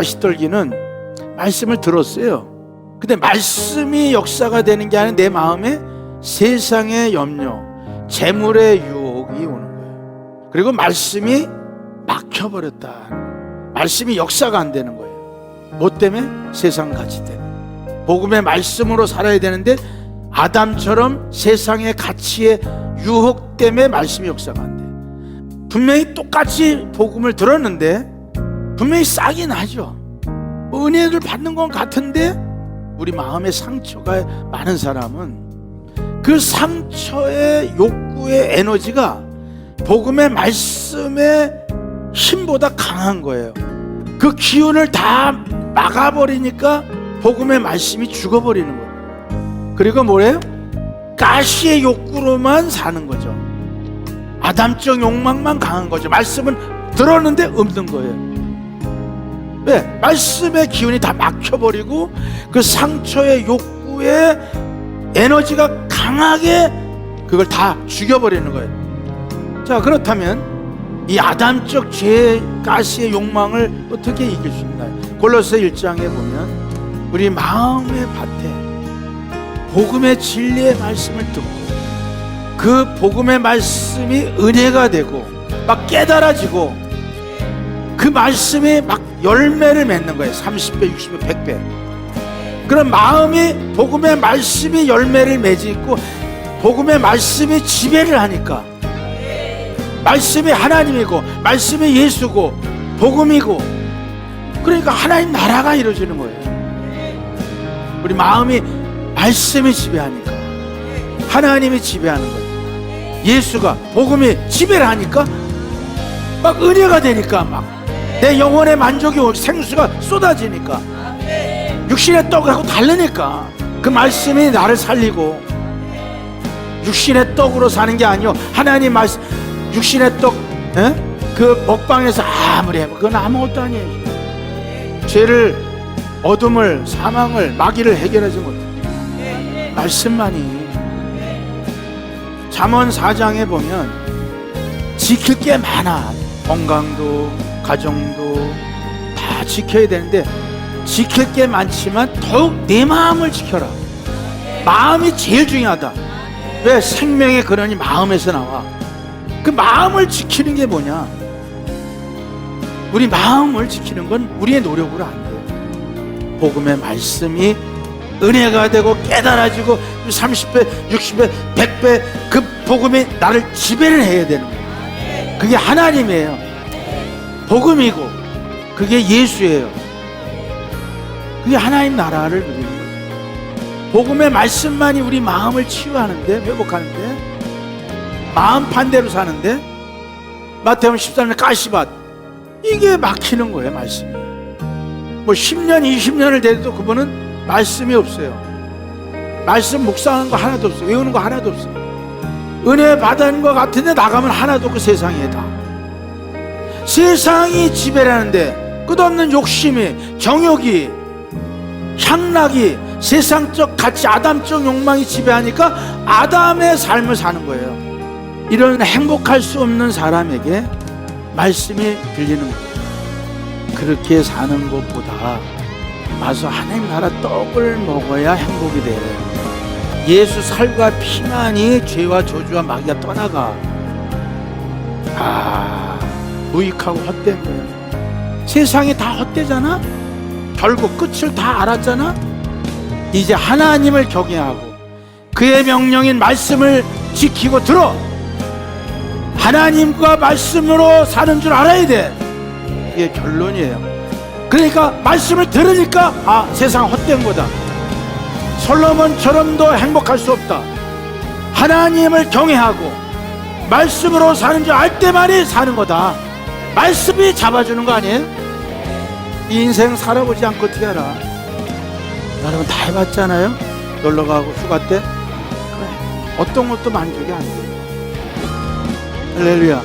가시떨기는 말씀을 들었어요. 근데 말씀이 역사가 되는 게 아니라 내 마음에 세상의 염려, 재물의 유혹이 오는 거예요. 그리고 말씀이 막혀버렸다. 말씀이 역사가 안 되는 거예요. 뭐 때문에? 세상 가치 때문에. 복음의 말씀으로 살아야 되는데 아담처럼 세상의 가치의 유혹 때문에 말씀이 역사가 안 돼. 분명히 똑같이 복음을 들었는데 분명히 싸긴 하죠. 뭐 은혜를 받는 건 같은데 우리 마음의 상처가 많은 사람은 그 상처의 욕구의 에너지가 복음의 말씀의 힘보다 강한 거예요. 그 기운을 다 막아버리니까 복음의 말씀이 죽어버리는 거예요. 그리고 뭐래요? 가시의 욕구로만 사는 거죠. 아담적 욕망만 강한 거죠. 말씀은 들었는데 없는 거예요. 왜? 말씀의 기운이 다 막혀버리고 그 상처의 욕구의 에너지가 강하게 그걸 다 죽여버리는 거예요. 자, 그렇다면 이 아담적 죄 가시의 욕망을 어떻게 이길 수 있나요? 골로새 1장에 보면 우리 마음의 밭에 복음의 진리의 말씀을 듣고 그 복음의 말씀이 은혜가 되고 막 깨달아지고 그 말씀이 막 열매를 맺는 거예요. 30배, 60배, 100배. 그런 마음이 복음의 말씀이 열매를 맺고 복음의 말씀이 지배를 하니까 말씀이 하나님이고 말씀이 예수고 복음이고 그러니까 하나님 나라가 이루어지는 거예요. 우리 마음이 말씀이 지배하니까 하나님이 지배하는 거예요. 예수가 복음이 지배를 하니까 막 은혜가 되니까 막 내 영혼의 만족이 생수가 쏟아지니까. 육신의 떡하고 다르니까 그 말씀이 나를 살리고 육신의 떡으로 사는 게 아니요 하나님 말씀 육신의 떡 에? 그 먹방에서 아무리 해도 그건 아무것도 아니에요. 죄를 어둠을 사망을 마귀를 해결하지 못해. 말씀만이. 잠언 4장에 보면 지킬 게 많아. 건강도 가정도 다 지켜야 되는데 지킬 게 많지만 더욱 내 마음을 지켜라. 마음이 제일 중요하다. 왜 생명의 근원이 마음에서 나와? 그 마음을 지키는 게 뭐냐? 우리 마음을 지키는 건 우리의 노력으로 안 돼요 복음의 말씀이 은혜가 되고 깨달아지고 30배, 60배, 100배 그 복음이 나를 지배를 해야 되는 거예요. 그게 하나님이에요. 복음이고 그게 예수예요. 그게 하나님 나라를 누리는 거예요. 복음의 말씀만이 우리 마음을 치유하는데 회복하는데 마음 반대로 사는데 마태복음 13년 가시밭. 이게 막히는 거예요 말씀이. 뭐 10년 20년을 돼도 그분은 말씀이 없어요. 말씀 묵상하는 거 하나도 없어요. 외우는 거 하나도 없어요. 은혜 받은 것 같은데 나가면 하나도 없고 세상에 다 세상이 지배라는데 끝없는 욕심이 정욕이 향락이 세상적 가치 아담적 욕망이 지배하니까 아담의 삶을 사는 거예요 이런 행복할 수 없는 사람에게 말씀이 들리는 거예요 그렇게 사는 것보다 와서 하나님 나라 떡을 먹어야 행복이 돼요. 예수 살과 피만이 죄와 저주와 마귀가 떠나가. 아, 무익하고 헛된 거예요. 세상이 다 헛되잖아? 결국 끝을 다 알았잖아? 이제 하나님을 경외하고 그의 명령인 말씀을 지키고 들어. 하나님과 말씀으로 사는 줄 알아야 돼. 이게 결론이에요. 그러니까 말씀을 들으니까 아 세상 헛된 거다 솔로몬처럼도 행복할 수 없다 하나님을 경외하고 말씀으로 사는 줄 알 때만이 사는 거다 말씀이 잡아주는 거 아니에요? 이 인생 살아보지 않고 어떻게 알아? 여러분 다 해봤잖아요? 놀러 가고 휴가 때? 그래. 어떤 것도 만족이 안 돼요 할렐루야